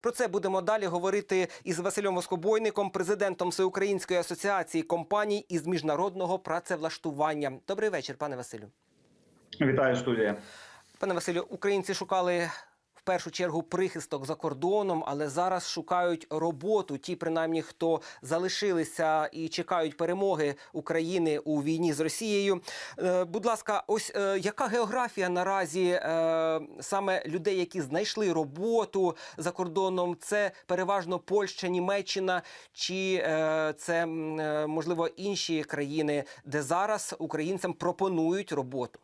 Про це будемо далі говорити із Василем Воскобойником, президентом Всеукраїнської асоціації компаній із міжнародного працевлаштування. Добрий вечір, пане Василю. Вітаю студія. Пане Василю, українці шукали першу чергу прихисток за кордоном, але зараз шукають роботу. Ті, принаймні, хто залишилися і чекають перемоги України у війні з Росією. Е, будь ласка, ось е, яка географія наразі е, саме людей, які знайшли роботу за кордоном? Це переважно Польща, Німеччина, чи це можливо інші країни, де зараз українцям пропонують роботу?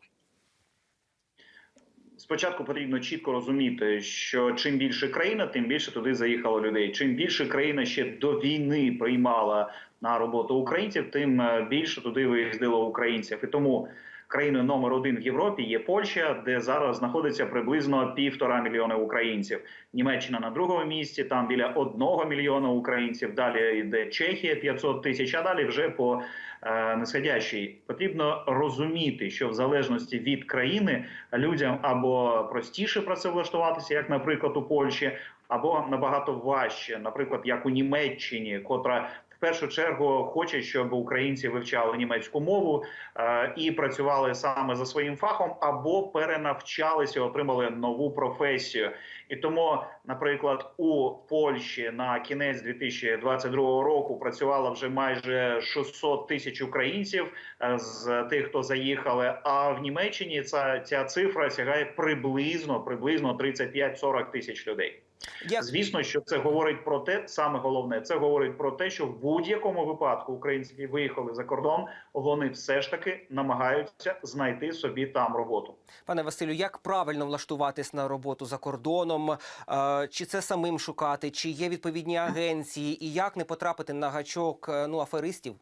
Спочатку потрібно чітко розуміти, що чим більше країна, тим більше туди заїхало людей. Чим більше країна ще до війни приймала на роботу українців, тим е, більше туди виїздило українців. І тому країною номер один в Європі є Польща, де зараз знаходиться приблизно півтора мільйона українців. Німеччина на другому місці, там біля одного мільйона українців. Далі йде Чехія 500 тисяч, а далі вже по е, нисходящій. Потрібно розуміти, що в залежності від країни людям або простіше працевлаштуватися, як, наприклад, у Польщі, або набагато важче, наприклад, як у Німеччині, котра в першу чергу хоче, щоб українці вивчали німецьку мову е, і працювали саме за своїм фахом, або перенавчалися, отримали нову професію. І тому, наприклад, у Польщі на кінець 2022 року працювало вже майже 600 тисяч українців е, з тих, хто заїхали. А в Німеччині ця, ця цифра сягає приблизно приблизно 35-40 тисяч людей. Як Звісно, що це говорить про те, саме головне, це говорить про те, що в будь-якому випадку українці, які виїхали за кордон, вони все ж таки намагаються знайти собі там роботу. Пане Василю, як правильно влаштуватись на роботу за кордоном? Е, Чи це самим шукати, чи є відповідні агенції, і як не потрапити на гачок е, ну аферистів?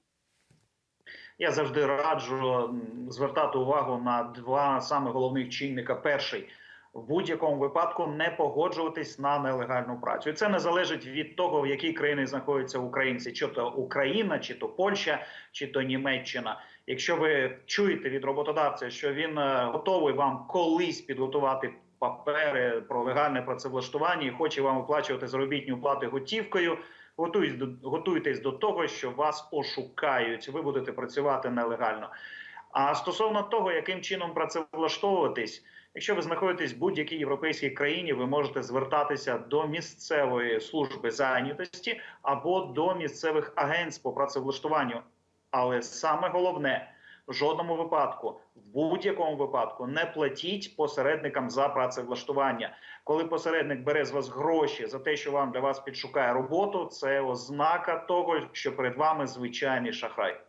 Я завжди раджу звертати увагу на два саме головних чинника. Перший в будь-якому випадку не погоджуватись на нелегальну працю. І це не залежить від того, в якій країні знаходяться українці, чи то Україна, чи то Польща, чи то Німеччина. Якщо ви чуєте від роботодавця, що він е, готовий вам колись підготувати папери про легальне працевлаштування і хоче вам виплачувати заробітні плати готівкою. Готуйтесь до того, що вас ошукають. Ви будете працювати нелегально. А стосовно того, яким чином працевлаштовуватись, якщо ви знаходитесь в будь-якій європейській країні, ви можете звертатися до місцевої служби зайнятості або до місцевих агентств по працевлаштуванню. Але саме головне в жодному випадку, в будь-якому випадку, не платіть посередникам за працевлаштування. Коли посередник бере з вас гроші за те, що вам для вас підшукає роботу, це ознака того, що перед вами звичайний шахрай.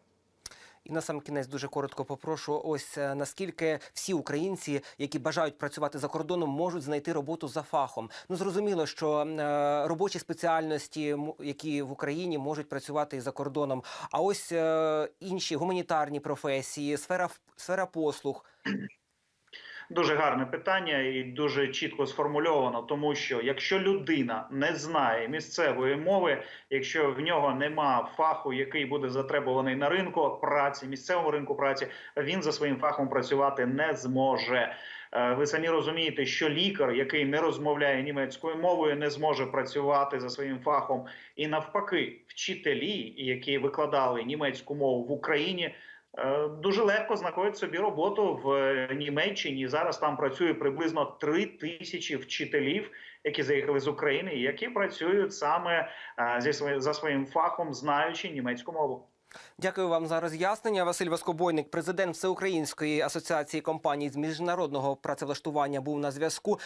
І на сам кінець дуже коротко попрошу: ось е, наскільки всі українці, які бажають працювати за кордоном, можуть знайти роботу за фахом. Ну зрозуміло, що е, робочі спеціальності, які в Україні можуть працювати і за кордоном. А ось е, інші гуманітарні професії, сфера сфера послуг. Дуже гарне питання і дуже чітко сформульовано, тому що якщо людина не знає місцевої мови, якщо в нього нема фаху, який буде затребуваний на ринку праці, місцевому ринку праці, він за своїм фахом працювати не зможе. Е, Ви самі розумієте, що лікар, який не розмовляє німецькою мовою, не зможе працювати за своїм фахом, і навпаки, вчителі, які викладали німецьку мову в Україні. Е, Дуже легко знаходять собі роботу в е, Німеччині. Зараз там працює приблизно три тисячі вчителів, які заїхали з України, і які працюють саме е, зі своїм за своїм фахом, знаючи німецьку мову. Дякую вам за роз'яснення. Василь Воскобойник, президент Всеукраїнської асоціації компаній з міжнародного працевлаштування, був на зв'язку.